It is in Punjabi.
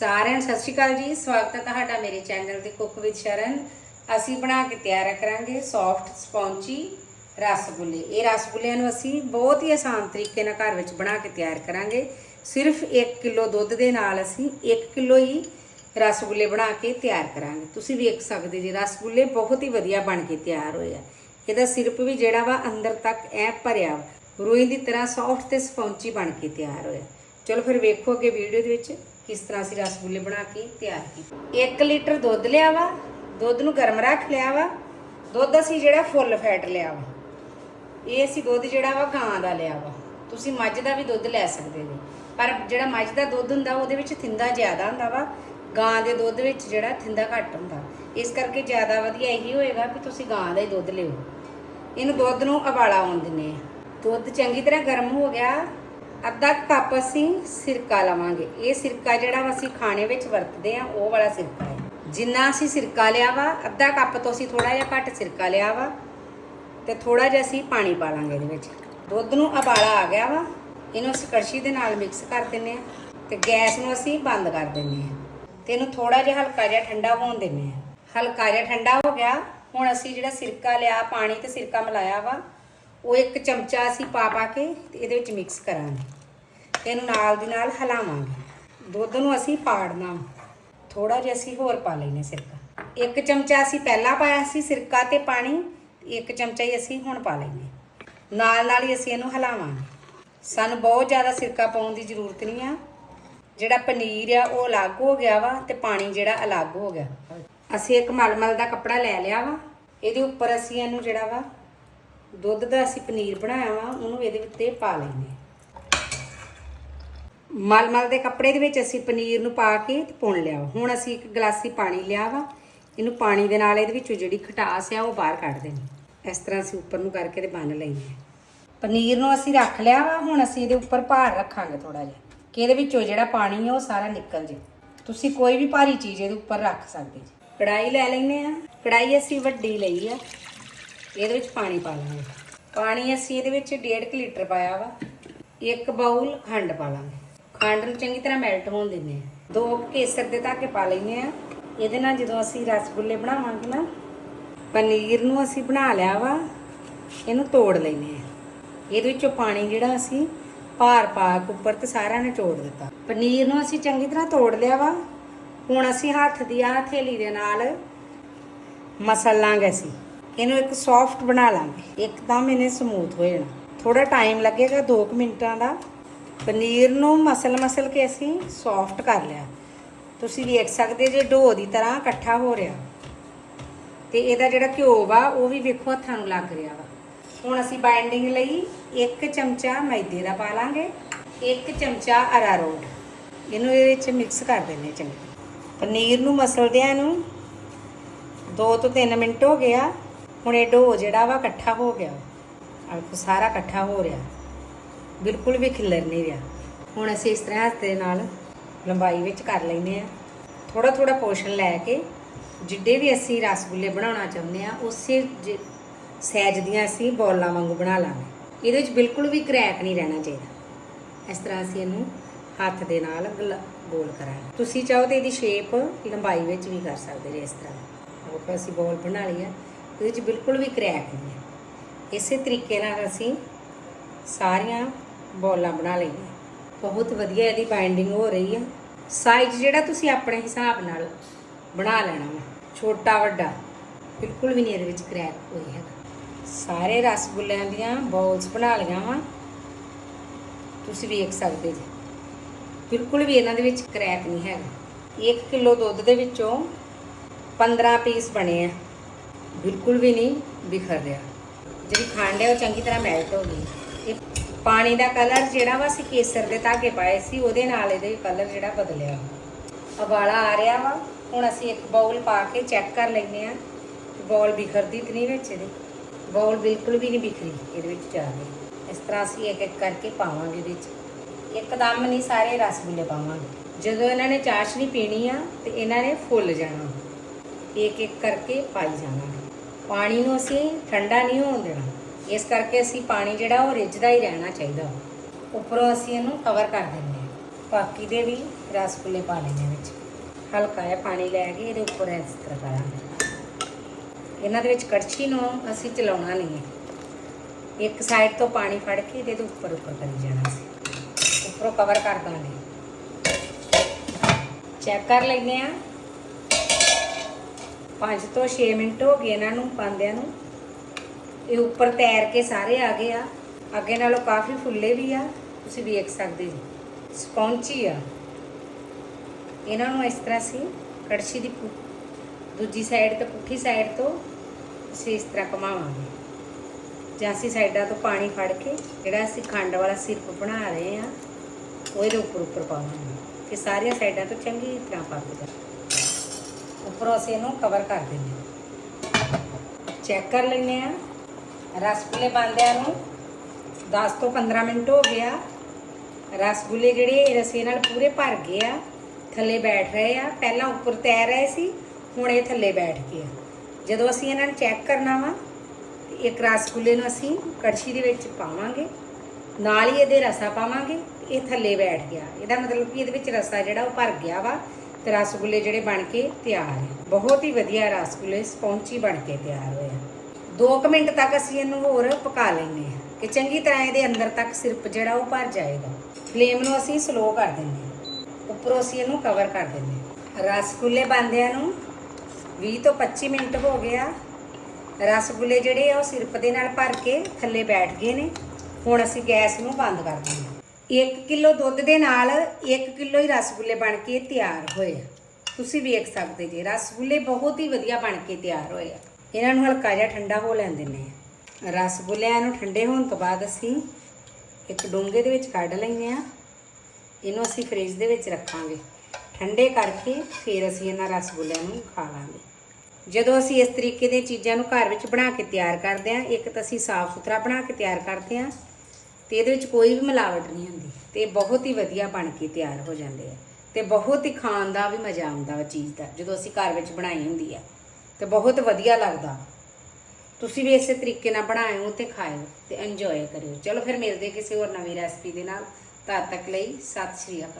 ਸਾਰਿਆਂ ਨੂੰ ਸਤਿ ਸ਼੍ਰੀ ਅਕਾਲ ਜੀ। ਸਵਾਗਤ ਹੈ ਤੁਹਾਡਾ ਮੇਰੇ ਚੈਨਲ ਤੇ ਕੁੱਕ ਵਿਦ ਸ਼ਰਨ। ਅਸੀਂ ਬਣਾ ਕੇ ਤਿਆਰ ਕਰਾਂਗੇ ਸੌਫਟ ਸਪੌਂਚੀ ਰਸਗੁੱਲੇ। ਇਹ ਰਸਗੁੱਲਿਆਂ ਨੂੰ ਅਸੀਂ ਬਹੁਤ ਹੀ ਆਸਾਨ ਤਰੀਕੇ ਨਾਲ ਘਰ ਵਿੱਚ ਬਣਾ ਕੇ ਤਿਆਰ ਕਰਾਂਗੇ। ਸਿਰਫ 1 ਕਿਲੋ ਦੁੱਧ ਦੇ ਨਾਲ ਅਸੀਂ 1 ਕਿਲੋ ਹੀ ਰਸਗੁੱਲੇ ਬਣਾ ਕੇ ਤਿਆਰ ਕਰਾਂਗੇ। ਤੁਸੀਂ ਵੇਖ ਸਕਦੇ ਜੀ ਰਸਗੁੱਲੇ ਬਹੁਤ ਹੀ ਵਧੀਆ ਬਣ ਕੇ ਤਿਆਰ ਹੋਏ ਆ। ਇਹਦਾ ਸਿਰਪ ਵੀ ਜਿਹੜਾ ਵਾ ਅੰਦਰ ਤੱਕ ਐ ਭਰਿਆ ਵਾ। ਰੂਈ ਦੀ ਤਰ੍ਹਾਂ ਸੌਫਟ ਤੇ ਸਪੌਂਚੀ ਬਣ ਕੇ ਤਿਆਰ ਹੋਇਆ। ਚਲੋ ਫਿਰ ਵੇਖੋ ਅੱਗੇ ਵੀਡੀਓ ਦੇ ਵਿੱਚ। ਕਿਸ ਤਰ੍ਹਾਂ ਅਸੀਂ ਰਸਗੁੱਲੇ ਬਣਾ ਕੇ ਤਿਆਰ ਕੀਤੇ। 1 ਲੀਟਰ ਦੁੱਧ ਲਿਆ ਵਾ, ਦੁੱਧ ਨੂੰ ਗਰਮ ਰੱਖ ਲਿਆ ਵਾ। ਦੁੱਧ ਅਸੀਂ ਜਿਹੜਾ ਫੁੱਲ ਫੈਟ ਲਿਆ ਵਾ, ਇਹ ਅਸੀਂ ਦੁੱਧ ਜਿਹੜਾ ਵਾ ਗਾਂ ਦਾ ਲਿਆ ਵਾ। ਤੁਸੀਂ ਮੱਝ ਦਾ ਵੀ ਦੁੱਧ ਲੈ ਸਕਦੇ ਜੀ, ਪਰ ਜਿਹੜਾ ਮੱਝ ਦਾ ਦੁੱਧ ਹੁੰਦਾ, ਉਹਦੇ ਵਿੱਚ ਥਿੰਦਾ ਜ਼ਿਆਦਾ ਹੁੰਦਾ ਵਾ। ਗਾਂ ਦੇ ਦੁੱਧ ਵਿੱਚ ਜਿਹੜਾ ਥਿੰਦਾ ਘੱਟ ਹੁੰਦਾ। ਇਸ ਕਰਕੇ ਜ਼ਿਆਦਾ ਵਧੀਆ ਇਹੀ ਹੋਏਗਾ ਕਿ ਤੁਸੀਂ ਗਾਂ ਦਾ ਹੀ ਦੁੱਧ ਲਿਓ। ਇਹਨੂੰ ਦੁੱਧ ਨੂੰ ਉਬਾਲਾ ਆਉਣ ਦਿੰਨੇ ਆ। ਦੁੱਧ ਚੰਗੀ ਤਰ੍ਹਾਂ ਗਰਮ ਹੋ ਗਿਆ ਅੱਧਾ ਕੱਪ ਅਸੀਂ ਸਿਰਕਾ ਲਵਾਂਗੇ। ਇਹ ਸਿਰਕਾ ਜਿਹੜਾ ਵਾ ਅਸੀਂ ਖਾਣੇ ਵਿੱਚ ਵਰਤਦੇ ਆ ਉਹ ਵਾਲਾ ਸਿਰਕਾ ਹੈ। ਜਿੰਨਾ ਅਸੀਂ ਸਿਰਕਾ ਲਿਆ ਵਾ, ਅੱਧਾ ਕੱਪ ਤੋਂ ਅਸੀਂ ਥੋੜਾ ਜਿਹਾ ਘੱਟ ਸਿਰਕਾ ਲਿਆ ਵਾ ਤੇ ਥੋੜਾ ਜਿਹਾ ਅਸੀਂ ਪਾਣੀ ਪਾ ਲਾਂਗੇ ਇਹਦੇ ਵਿੱਚ। ਦੁੱਧ ਨੂੰ ਉਬਾਲਾ ਆ ਗਿਆ ਵਾ, ਇਹਨੂੰ ਅਸੀਂ ਕੜਛੀ ਦੇ ਨਾਲ ਮਿਕਸ ਕਰ ਦਿੰਨੇ ਆ ਤੇ ਗੈਸ ਨੂੰ ਅਸੀਂ ਬੰਦ ਕਰ ਦਿੰਨੇ ਆ ਤੇ ਇਹਨੂੰ ਥੋੜਾ ਜਿਹਾ ਹਲਕਾ ਜਿਹਾ ਠੰਡਾ ਹੋਣ ਦਿੰਨੇ ਆ ਹਲਕਾ ਜਿਹਾ ਠੰਡਾ ਹੋ ਗਿਆ, ਹੁਣ ਅਸੀਂ ਜਿਹੜਾ ਸਿਰਕਾ ਲਿਆ, ਪਾਣੀ ਤੇ ਸਿਰਕਾ ਮਿਲਾਇਆ ਵਾ ਉਹ ਇੱਕ ਚਮਚਾ ਅਸੀਂ ਪਾ ਪਾ ਕੇ ਤੇ ਇਹਦੇ ਵਿੱਚ ਮਿਕਸ ਕਰਾਂਗੇ। ਤੇ ਇਹਨੂੰ ਨਾਲ ਦੀ ਨਾਲ ਹਿਲਾਵਾਂਗੇ। ਦੁੱਧ ਨੂੰ ਅਸੀਂ ਪਾੜਨਾ। ਥੋੜਾ ਜਿਹਾ ਅਸੀਂ ਹੋਰ ਪਾ ਲੈਨੇ ਸਿਰਕਾ। ਇੱਕ ਚਮਚਾ ਅਸੀਂ ਪਹਿਲਾਂ ਪਾਇਆ ਸੀ ਸਿਰਕਾ ਤੇ ਪਾਣੀ, ਇੱਕ ਚਮਚਾ ਹੀ ਅਸੀਂ ਹੁਣ ਪਾ ਲੈਨੇ ਨਾਲ ਨਾਲ ਹੀ ਅਸੀਂ ਇਹਨੂੰ ਹਿਲਾਵਾਂਗੇ। ਸਾਨੂੰ ਬਹੁਤ ਜ਼ਿਆਦਾ ਸਿਰਕਾ ਪਾਉਣ ਦੀ ਜ਼ਰੂਰਤ ਨਹੀਂ ਆ। ਜਿਹੜਾ ਪਨੀਰ ਆ, ਉਹ ਅਲੱਗ ਹੋ ਗਿਆ ਵਾ ਤੇ ਪਾਣੀ ਜਿਹੜਾ ਅਲੱਗ ਹੋ ਗਿਆ। ਅਸੀਂ ਇੱਕ ਮਲਮਲ ਦਾ ਕੱਪੜਾ ਲੈ ਲਿਆ ਵਾ। ਇਹਦੇ ਉੱਪਰ ਅਸੀਂ ਇਹਨੂੰ ਜਿਹੜਾ ਵਾ ਦੁੱਧ ਦਾ ਅਸੀਂ ਪਨੀਰ ਬਣਾਇਆ ਵਾ, ਉਹਨੂੰ ਇਹਦੇ ਉੱਤੇ ਪਾ ਲੈਨੇ ਮਲਮਲ ਦੇ ਕੱਪੜੇ ਦੇ ਵਿੱਚ ਅਸੀਂ ਪਨੀਰ ਨੂੰ ਪਾ ਕੇ ਤੇ ਪੁਣ ਲਿਆ ਹੁਣ ਅਸੀਂ ਇੱਕ ਗਲਾਸੀ ਪਾਣੀ ਲਿਆ ਵਾ, ਇਹਨੂੰ ਪਾਣੀ ਦੇ ਨਾਲ ਇਹਦੇ ਵਿੱਚੋਂ ਜਿਹੜੀ ਖਟਾਸ ਆ ਉਹ ਬਾਹਰ ਕੱਢ ਦੇਣੀ। ਇਸ ਤਰ੍ਹਾਂ ਅਸੀਂ ਉੱਪਰ ਨੂੰ ਕਰਕੇ ਤੇ ਬੰਨ ਲੈਨੇ ਪਨੀਰ ਨੂੰ ਅਸੀਂ ਰੱਖ ਲਿਆ ਵਾ, ਹੁਣ ਅਸੀਂ ਇਹਦੇ ਉੱਪਰ ਭਾਰ ਰੱਖਾਂਗੇ ਥੋੜਾ ਜਿਹਾ, ਕਿ ਇਹਦੇ ਵਿੱਚੋਂ ਜਿਹੜਾ ਪਾਣੀ ਆ ਉਹ ਸਾਰਾ ਨਿਕਲ ਜੇ ਤੁਸੀਂ ਕੋਈ ਵੀ ਭਾਰੀ ਚੀਜ਼ ਇਹਦੇ ਉੱਪਰ ਰੱਖ ਸਕਦੇ ਜੀ। ਕੜਾਈ ਲੈ ਲੈਨੇ ਆ ਕੜਾਈ ਅਸੀਂ ਵੱਡੀ ਲਈ ਆ। ਇਹਦੇ ਵਿੱਚ ਪਾਣੀ ਪਾ ਲਾਂਗੇ। ਪਾਣੀ ਅਸੀਂ ਇਹਦੇ ਵਿੱਚ 1.5 ਲੀਟਰ ਪਾਇਆ ਵਾ। ਇੱਕ ਬਾਉਲ ਖੰਡ ਪਾ ਲਾਂਗੇ। ਖੰਡ ਨੂੰ ਚੰਗੀ ਤਰ੍ਹਾਂ ਮੈਲਟ ਹੋਣ ਦਿੰਦੇ ਆ ਦੋ ਕੇਸਰ ਦੇ ਧਾਗੇ ਪਾ ਲੈਨੇ ਆ ਇਹਦੇ ਨਾਲ ਜਦੋਂ ਅਸੀਂ ਰਸਗੁੱਲੇ ਬਣਾਵਾਂਗੇ ਨਾ, ਪਨੀਰ ਨੂੰ ਅਸੀਂ ਬਣਾ ਲਿਆ ਵਾ। ਇਹਨੂੰ ਤੋੜ ਲੈਨੇ ਆ ਇਹਦੇ ਵਿੱਚੋਂ ਪਾਣੀ ਜਿਹੜਾ ਅਸੀਂ ਭਾਰ ਪਾ ਕੇ ਉੱਪਰ ਤੇ ਸਾਰਾ ਨਿਚੋੜ ਦਿੱਤਾ। ਪਨੀਰ ਨੂੰ ਅਸੀਂ ਚੰਗੀ ਤਰ੍ਹਾਂ ਤੋੜ ਲਿਆ ਵਾ। ਹੁਣ ਅਸੀਂ ਹੱਥ ਦੀ ਆ ਥੇਲੀ ਦੇ ਨਾਲ ਮਸਲ ਲਾਂਗੇ ਅਸੀਂ ਇਹਨੂੰ ਇੱਕ ਸੌਫਟ ਬਣਾ ਲਾਂਗੇ। ਇੱਕਦਮ ਇਹਨੇ ਸਮੂਥ ਹੋ ਜਾਣਾ। ਥੋੜਾ ਟਾਈਮ ਲੱਗੇਗਾ 2 ਮਿੰਟਾਂ ਦਾ। ਪਨੀਰ ਨੂੰ ਮਸਲ ਮਸਲ ਕੇ ਅਸੀਂ ਸੌਫਟ ਕਰ ਲਿਆ। ਤੁਸੀਂ ਵੇਖ ਸਕਦੇ ਜੇ ਢੋ ਦੀ ਤਰ੍ਹਾਂ ਇਕੱਠਾ ਹੋ ਰਿਹਾ। ਤੇ ਇਹਦਾ ਜਿਹੜਾ ਘਿਓ ਵਾ, ਉਹ ਵੀ ਵੇਖੋ ਹੱਥਾਂ ਨੂੰ ਲੱਗ ਰਿਹਾ ਵਾ। ਹੁਣ ਅਸੀਂ ਬਾਈਂਡਿੰਗ ਲਈ ਇੱਕ ਚਮਚਾ ਮੈਦੇ ਦਾ ਪਾ ਲਾਂਗੇ। ਇੱਕ ਚਮਚਾ ਅਰਾਰੋਟ ਇਹਨੂੰ ਇਹਦੇ ਵਿੱਚ ਮਿਕਸ ਕਰ ਦਿੰਦੇ ਚੰਗੀ ਪਨੀਰ ਨੂੰ ਮਸਲਦਿਆਂ ਨੂੰ 2 ਤੋਂ 3 ਮਿੰਟ ਹੋ ਗਿਆ। ਹੁਣ ਇਹ ਡੋ ਜਿਹੜਾ ਵਾ ਇਕੱਠਾ ਹੋ ਗਿਆ ਆਹ ਸਾਰਾ ਇਕੱਠਾ ਹੋ ਰਿਹਾ। ਬਿਲਕੁਲ ਵੀ ਖਿਲਰ ਨਹੀਂ ਰਿਹਾ। ਹੁਣ ਅਸੀਂ ਇਸ ਤਰ੍ਹਾਂ ਹੱਥ ਦੇ ਨਾਲ ਲੰਬਾਈ ਵਿੱਚ ਕਰ ਲੈਨੇ ਆ ਥੋੜਾ ਥੋੜਾ ਪੋਰਸ਼ਨ ਲੈ ਕੇ ਜਿੱਡੇ ਵੀ ਅਸੀਂ ਰਸਗੁੱਲੇ ਬਣਾਉਣਾ ਚਾਹੁੰਦੇ ਆ ਉਸੇ ਜ- ਸਾਈਜ਼ ਦੀਆਂ ਅਸੀਂ ਬੋਲਾਂ ਵਾਂਗੂ ਬਣਾ ਲਾਂਗੇ। ਇਹਦੇ ਵਿੱਚ ਬਿਲਕੁਲ ਵੀ ਕਰੈਕ ਨਹੀਂ ਰਹਿਣਾ ਚਾਹੀਦਾ। ਇਸ ਤਰ੍ਹਾਂ ਅਸੀਂ ਇਹਨੂੰ ਹੱਥ ਦੇ ਨਾਲ ਗਲ- ਗੋਲ ਕਰਾਂਗੇ। ਤੁਸੀਂ ਚਾਹੋ ਤੇ ਇਹਦੀ ਸ਼ੇਪ ਲੰਬਾਈ ਵਿੱਚ ਵੀ ਕਰ ਸਕਦੇ ਜੇ ਇਸ ਤਰ੍ਹਾਂ। ਉਹ ਅਸੀਂ ਬੋਲ ਬਣਾ ਲਈ ਆ। ਇਹਦੇ ਵਿੱਚ ਬਿਲਕੁਲ ਵੀ ਕਰੈਕ ਨਹੀਂ ਹੈ। ਇਸੇ ਤਰੀਕੇ ਨਾਲ ਅਸੀਂ ਸਾਰੀਆਂ ਬੋਲਾਂ ਬਣਾ ਲਈਆਂ। ਬਹੁਤ ਵਧੀਆ ਇਹਦੀ ਬਾਈਂਡਿੰਗ ਹੋ ਰਹੀ ਹੈ ਸਾਈਜ਼ ਜਿਹੜਾ ਤੁਸੀਂ ਆਪਣੇ ਹਿਸਾਬ ਨਾਲ ਬਣਾ ਲੈਣਾ ਵਾ, ਛੋਟਾ ਵੱਡਾ, ਬਿਲਕੁਲ ਵੀ ਨਹੀਂ ਇਹਦੇ ਵਿੱਚ ਕਰੈਕ ਹੋਈ ਹੈ ਸਾਰੇ ਰਸਗੁੱਲਿਆਂ ਦੀਆਂ ਬੋਲਸ ਬਣਾ ਲਈਆਂ ਵਾ। ਤੁਸੀਂ ਵੇਖ ਸਕਦੇ ਜੀ। ਬਿਲਕੁਲ ਵੀ ਇਹਨਾਂ ਦੇ ਵਿੱਚ ਕਰੈਕ ਨਹੀਂ ਹੈਗਾ। 1 ਕਿਲੋ ਦੁੱਧ ਦੇ ਵਿੱਚੋਂ 15 ਪੀਸ ਬਣੇ ਆ। ਬਿਲਕੁਲ ਵੀ ਨਹੀਂ ਬਿਖਰ ਰਿਹਾ। ਜਿਹੜੀ ਖੰਡ ਹੈ ਉਹ ਚੰਗੀ ਤਰ੍ਹਾਂ ਮੈਲਟ ਹੋ ਗਈ। ਇਹ ਪਾਣੀ ਦਾ ਕਲਰ ਜਿਹੜਾ ਵਾ ਅਸੀਂ ਕੇਸਰ ਦੇ ਧਾਗੇ ਪਾਏ ਸੀ, ਉਹਦੇ ਨਾਲ ਇਹਦੇ ਕਲਰ ਜਿਹੜਾ ਬਦਲਿਆ। ਉਬਾਲਾ ਆ ਰਿਹਾ ਵਾ। ਹੁਣ ਅਸੀਂ ਇੱਕ ਬਾਉਲ ਪਾ ਕੇ ਚੈੱਕ ਕਰ ਲੈਂਦੇ ਆ ਕਿ ਬਾਉਲ ਬਿਖਰਦੀ ਤੇ ਨਹੀਂ ਵਿੱਚ ਇਹਦੇ। ਬਾਉਲ ਬਿਲਕੁਲ ਵੀ ਨਹੀਂ ਬਿਖਰੀ ਇਹਦੇ ਵਿੱਚ ਜਾ ਰਹੀ ਇਸ ਤਰ੍ਹਾਂ ਅਸੀਂ ਇੱਕ ਇੱਕ ਕਰਕੇ ਪਾਵਾਂਗੇ ਇਹਦੇ ਵਿੱਚ। ਇੱਕਦਮ ਨਹੀਂ ਸਾਰੇ ਰਸਗੁੱਲੇ ਪਾਵਾਂਗੇ। ਜਦੋਂ ਇਹਨਾਂ ਨੇ ਚਾਸ਼ਨੀ ਪੀਣੀ ਆ ਤੇ ਇਹਨਾਂ ਨੇ ਫੁੱਲ ਜਾਣਾ। ਇੱਕ ਇੱਕ ਕਰਕੇ ਪਾਈ ਜਾਣਾ ਪਾਣੀ ਨੂੰ ਅਸੀਂ ਠੰਡਾ ਨਹੀਂ ਹੋਣ ਦੇਣਾ। ਇਸ ਕਰਕੇ ਅਸੀਂ ਪਾਣੀ ਜਿਹੜਾ ਉਹ ਰਿੱਝਦਾ ਹੀ ਰਹਿਣਾ ਚਾਹੀਦਾ। ਉੱਪਰੋਂ ਅਸੀਂ ਇਹਨੂੰ ਕਵਰ ਕਰ ਦਿੰਦੇ ਹਾਂ। ਬਾਕੀ ਦੇ ਵੀ ਰਸਗੁੱਲੇ ਪਾ ਲੈਣੇ ਵਿੱਚ। ਹਲਕਾ ਜਿਹਾ ਪਾਣੀ ਲੈ ਕੇ ਇਹਦੇ ਉੱਪਰ ਇਸ ਤਰ੍ਹਾਂ ਕਰਾਂਗੇ। ਇਹਨਾਂ ਦੇ ਵਿੱਚ ਕੜਛੀ ਨੂੰ ਅਸੀਂ ਚਲਾਉਣਾ ਨਹੀਂ ਹੈ। ਇੱਕ ਸਾਈਡ ਤੋਂ ਪਾਣੀ ਫੜ ਕੇ ਇਹਦੇ ਤੋਂ ਉੱਪਰ ਉੱਪਰ ਕਰੀ ਜਾਣਾ ਸੀ ਉੱਪਰੋਂ ਕਵਰ ਕਰ ਦਾਂਗੇ। ਚੈੱਕ ਕਰ ਲੈਂਦੇ ਆ 5 ਤੋਂ 6 ਮਿੰਟ ਹੋ ਗਏ ਇਹਨਾਂ ਨੂੰ ਪਾਉਂਦਿਆਂ ਨੂੰ। ਇਹ ਉੱਪਰ ਤੈਰ ਕੇ ਸਾਰੇ ਆ ਗਏ ਆ। ਅੱਗੇ ਨਾਲੋਂ ਕਾਫੀ ਫੁੱਲੇ ਵੀ ਆ। ਤੁਸੀਂ ਵੇਖ ਸਕਦੇ ਜੀ ਸਪੌਂਚੀ ਆ। ਇਹਨਾਂ ਨੂੰ ਇਸ ਤਰ੍ਹਾਂ ਸੀ, ਕੜਛੀ ਦੀ ਪੁ- ਦੂਜੀ ਸਾਈਡ ਤੋਂ ਪੁੱਠੀ ਸਾਈਡ ਤੋਂ ਅਸੀਂ ਇਸ ਤਰ੍ਹਾਂ ਘੁੰਮਾਵਾਂਗੇ। ਜਾਂ ਅਸੀਂ ਸਾਈਡਾਂ ਤੋਂ ਪਾਣੀ ਫੜ ਕੇ ਜਿਹੜਾ ਅਸੀਂ ਖੰਡ ਵਾਲਾ ਸਿਰਪ ਬਣਾ ਰਹੇ ਆ ਉਹ ਇਹਦੇ ਉੱਪਰ ਉੱਪਰ ਪਾਵਾਂਗੇ। ਕਿ ਸਾਰੀਆਂ ਸਾਈਡਾਂ ਤੋਂ ਚੰਗੀ ਤਰ੍ਹਾਂ ਪੱਕ ਜਾਏ ਉੱਪਰੋਂ ਅਸੀਂ ਇਹਨੂੰ ਕਵਰ ਕਰ ਦਿੰਦੇ ਹਾਂ। ਚੈੱਕ ਕਰ ਲੈਂਦੇ ਆ ਰਸਗੁੱਲੇ ਬੰਦਿਆਂ ਨੂੰ 10 ਤੋਂ 15 ਮਿੰਟ ਹੋ ਗਿਆ ਰਸਗੁੱਲੇ ਜਿਹੜੇ ਇਹ ਰਸੇ ਨਾਲ ਪੂਰੇ ਭਰ ਗਏ ਆ। ਥੱਲੇ ਬੈਠ ਰਹੇ ਆ। ਪਹਿਲਾਂ ਉੱਪਰ ਤੈਰ ਰਹੇ ਸੀ, ਹੁਣ ਇਹ ਥੱਲੇ ਬੈਠ ਗਏ ਆ। ਜਦੋਂ ਅਸੀਂ ਇਹਨਾਂ ਨੂੰ ਚੈੱਕ ਕਰਨਾ ਵਾ, ਇੱਕ ਰਸਗੁੱਲੇ ਨੂੰ ਅਸੀਂ ਕੜਛੀ ਦੇ ਵਿੱਚ ਪਾਵਾਂਗੇ। ਨਾਲ ਹੀ ਇਹਦੇ ਰਸਾ ਪਾਵਾਂਗੇ। ਇਹ ਥੱਲੇ ਬੈਠ ਗਿਆ। ਇਹਦਾ ਮਤਲਬ ਕਿ ਇਹਦੇ ਵਿੱਚ ਰਸਾ ਜਿਹੜਾ ਉਹ ਭਰ ਗਿਆ ਵਾ। ਤੇ ਰਸਗੁੱਲੇ ਜਿਹੜੇ ਬਣ ਕੇ ਤਿਆਰ ਹੈ ਬਹੁਤ ਹੀ ਵਧੀਆ ਰਸਗੁੱਲੇ ਸਪੌਂਚੀ ਬਣ ਕੇ ਤਿਆਰ ਹੋਏ ਆ। 2 ਮਿੰਟ ਤੱਕ ਅਸੀਂ ਇਹਨੂੰ ਹੋਰ ਪਕਾ ਲੈਂਦੇ ਹਾਂ ਕਿ ਚੰਗੀ ਤਰ੍ਹਾਂ ਇਹਦੇ ਅੰਦਰ ਤੱਕ ਸਿਰਪ ਜਿਹੜਾ ਉਹ ਭਰ ਜਾਏਗਾ। ਫਲੇਮ ਨੂੰ ਅਸੀਂ ਸਲੋ ਕਰ ਦਿੰਦੇ ਹਾਂ। ਉੱਪਰੋਂ ਅਸੀਂ ਇਹਨੂੰ ਕਵਰ ਕਰ ਦਿੰਦੇ ਹਾਂ। ਰਸਗੁੱਲੇ ਬੰਦਿਆਂ ਨੂੰ 20 ਤੋਂ 25 ਮਿੰਟ ਹੋ ਗਿਆ ਰਸਗੁੱਲੇ ਜਿਹੜੇ ਆ ਉਹ ਸਿਰਪ ਦੇ ਨਾਲ ਭਰ ਕੇ ਥੱਲੇ ਬੈਠ ਗਏ ਨੇ। ਹੁਣ ਅਸੀਂ ਗੈਸ ਨੂੰ ਬੰਦ ਕਰ ਦਿੰਦੇ ਹਾਂ। 1 ਕਿਲੋ ਦੁੱਧ ਦੇ ਨਾਲ 1 ਕਿਲੋ ਹੀ ਰਸਗੁੱਲੇ ਬਣ ਕੇ ਤਿਆਰ ਹੋਏ ਆ। ਤੁਸੀਂ ਵੇਖ ਸਕਦੇ ਜੀ, ਰਸਗੁੱਲੇ ਬਹੁਤ ਹੀ ਵਧੀਆ ਬਣ ਕੇ ਤਿਆਰ ਹੋਏ ਆ। ਇਹਨਾਂ ਨੂੰ ਹਲਕਾ ਜਿਹਾ ਠੰਡਾ ਹੋ ਲੈਣ ਦਿੰਦੇ ਆ। ਰਸਗੁੱਲਿਆਂ ਨੂੰ ਠੰਡੇ ਹੋਣ ਤੋਂ ਬਾਅਦ ਅਸੀਂ ਇੱਕ ਡੋਂਗੇ ਦੇ ਵਿੱਚ ਕੱਢ ਲੈਂਦੇ ਆ। ਇਹਨੂੰ ਅਸੀਂ ਫ੍ਰਿਜ ਦੇ ਵਿੱਚ ਰੱਖਾਂਗੇ। ਠੰਡੇ ਕਰਕੇ ਫਿਰ ਅਸੀਂ ਇਹਨਾਂ ਰਸਗੁੱਲਿਆਂ ਨੂੰ ਖਾ ਲਾਂਗੇ। ਜਦੋਂ ਅਸੀਂ ਇਸ ਤਰੀਕੇ ਦੀਆਂ ਚੀਜ਼ਾਂ ਨੂੰ ਘਰ ਵਿੱਚ ਬਣਾ ਕੇ ਤਿਆਰ ਕਰਦੇ ਹਾਂ ਇੱਕ ਤਾਂ ਅਸੀਂ ਸਾਫ਼ ਸੁਥਰਾ ਬਣਾ ਕੇ ਤਿਆਰ ਕਰਦੇ ਹਾਂ ਤੇ ਇਹਦੇ ਵਿੱਚ ਕੋਈ ਵੀ ਮਿਲਾਵਟ ਨਹੀਂ ਹੁੰਦੀ। ਤੇ ਇਹ ਬਹੁਤ ਹੀ ਵਧੀਆ ਬਣ ਕੇ ਤਿਆਰ ਹੋ ਜਾਂਦੇ ਆ। ਤੇ ਬਹੁਤ ਹੀ ਖਾਣ ਦਾ ਵੀ ਮਜ਼ਾ ਆਉਂਦਾ ਵਾ ਚੀਜ਼ ਦਾ, ਜਦੋਂ ਅਸੀਂ ਘਰ ਵਿੱਚ ਬਣਾਈ ਹੁੰਦੀ ਆ। ਤੇ ਬਹੁਤ ਵਧੀਆ ਲੱਗਦਾ। ਤੁਸੀਂ ਵੀ ਇਸੇ ਤਰੀਕੇ ਨਾਲ ਬਣਾਇਓ ਤੇ ਖਾਇਓ ਤੇ ਇੰਜੋਏ ਕਰਿਓ। ਚਲੋ ਫਿਰ ਮਿਲਦੇ ਕਿਸੇ ਹੋਰ ਨਵੀਂ ਰੈਸਪੀ ਦੇ ਨਾਲ। ਤਦ ਤੱਕ ਲਈ ਸਤਿ ਸ਼੍ਰੀ ਅਕਾਲ।